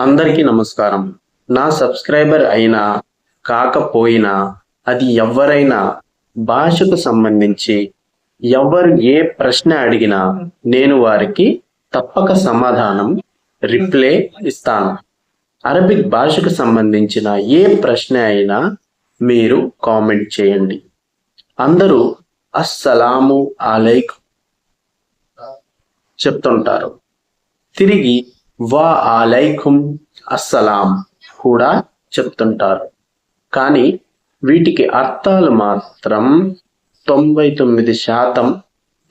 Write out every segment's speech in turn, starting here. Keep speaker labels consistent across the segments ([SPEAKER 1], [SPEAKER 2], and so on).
[SPEAKER 1] అందరికీ నమస్కారం. నా సబ్స్క్రైబర్ అయినా కాకపోయినా అది ఎవరైనా భాషకు సంబంధించి ఎవరు ఏ ప్రశ్న అడిగినా నేను వారికి తప్పక సమాధానం రిప్లై ఇస్తాను. అరబిక్ భాషకు సంబంధించిన ఏ ప్రశ్న అయినా మీరు కామెంట్ చేయండి. అందరూ అస్సలాము అలైక్ చెప్తుంటారు. తిరిగి వా అలైకుం అస్సలాం కూడా చెప్తుంటారు. కానీ వీటికి అర్థాలు మాత్రం తొంభై తొమ్మిది శాతం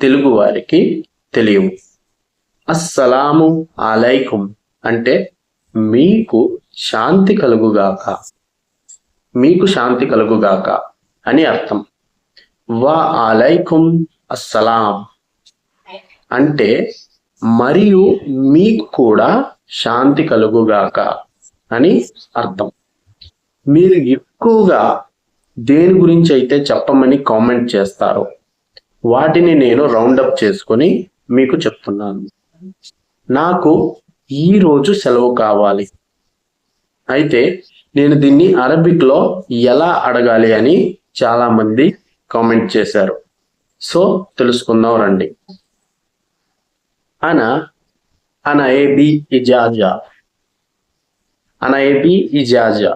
[SPEAKER 1] తెలుగు వారికి తెలియవు. అస్సలాము అలైకుం అంటే మీకు శాంతి కలుగుగాక మీకు శాంతి కలుగుగాక అని అర్థం. వా అలైకుం అస్సలాం అంటే మరియు మీకు కూడా శాంతి కలుగుగాక అని అర్థం. మీరు ఎక్కువగా దేని గురించి అయితే చెప్పమని కామెంట్ చేస్తారో వాటిని నేను రౌండప్ చేసుకొని మీకు చెప్తున్నాను. నాకు ఈరోజు సెలవు కావాలి. అయితే నేను దీన్ని అరబిక్లో ఎలా అడగాలి అని చాలామంది కామెంట్ చేశారు. సో తెలుసుకుందాం రండి. అన అన ఏబి ఇజాజా అన ఏబి ఇజాజా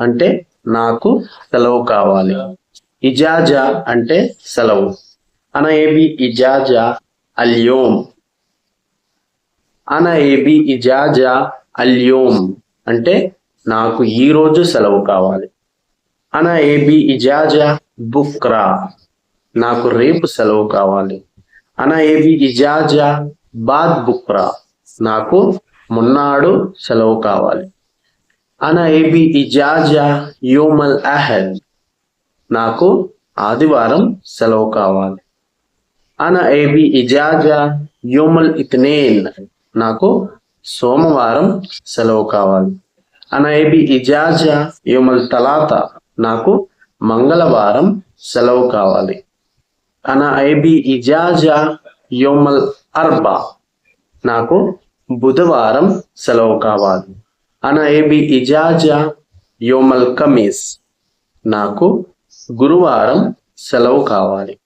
[SPEAKER 1] అంటే నాకు సెలవు కావాలి. E, ఇజాజా అంటే సెలవు. అన ఏబి ఇజాజా అల్యోమ్ అన ఏబి ఇజాజా అల్యోమ్ అంటే నాకు ఈ రోజు సెలవు కావాలి. అన ఏబి ఇజాజా బుక్రా. నాకు రేపు సెలవు కావాలి. అన ఏబి ఇజాజా బాద్ బుక్రా. నాకు మున్నాడు సెలవు కావాలి. అన ఏబి ఇజాజా యోమల్ అహద్. నాకు ఆదివారం సెలవు కావాలి. అన ఏబి ఇజాజా యోమల్ ఇత్నేన్. నాకు సోమవారం సెలవు కావాలి. అన ఏబి ఇజాజా యోమల్ తలాత. నాకు మంగళవారం సెలవు కావాలి. అన ఐబి ఇజాజా యోమల్ అర్బా. నాకు బుధవారం సెలవు కావాలి. అన ఏబి ఇజాజా యోమల్ కమీస్ నాకు గురువారం సెలవు కావాలి.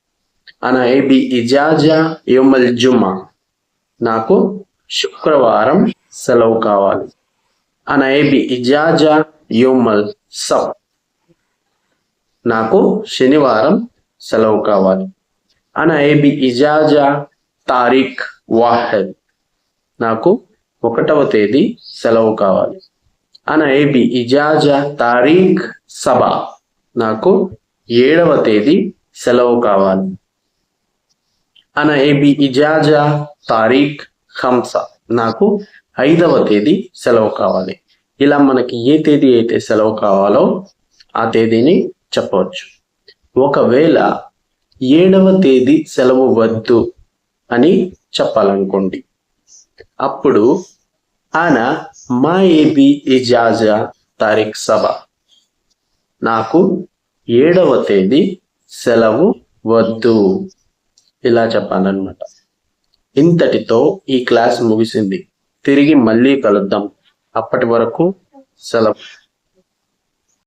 [SPEAKER 1] అన ఏబి ఇజాజా యోమల్ జుమా నాకు శుక్రవారం సెలవు కావాలి. అన ఏబి ఇజాజా యోమల్ సబ్. నాకు శనివారం సెలవు కావాలి. అన ఏబి ఇజాజా తారీఖ్ వాహెద్. నాకు ఒకటవ తేదీ సెలవు కావాలి. అన ఏబి ఇజాజా తారీఖ్ సభ. నాకు ఏడవ తేదీ సెలవు కావాలి. అన ఏబి ఇజాజా తారీఖ్ హంస నాకు ఐదవ తేదీ సెలవు కావాలి. ఇలా మనకి ఏ తేదీ అయితే సెలవు కావాలో ఆ తేదీని చెప్పవచ్చు. ఒకవేళ ఏడవ తేదీ సెలవు వద్దు అని చెప్పాలనుకోండి. అప్పుడు ఆయన మా ఏబి ఇజాజా తారీఖ్ సభ. నాకు ఏడవ తేదీ సెలవు వద్దు. ఇలా చెప్పాలన్నమాట. ఇంతటితో ఈ క్లాస్ ముగిసింది. తిరిగి మళ్ళీ కలుద్దాం. అప్పటి వరకు సెలవు.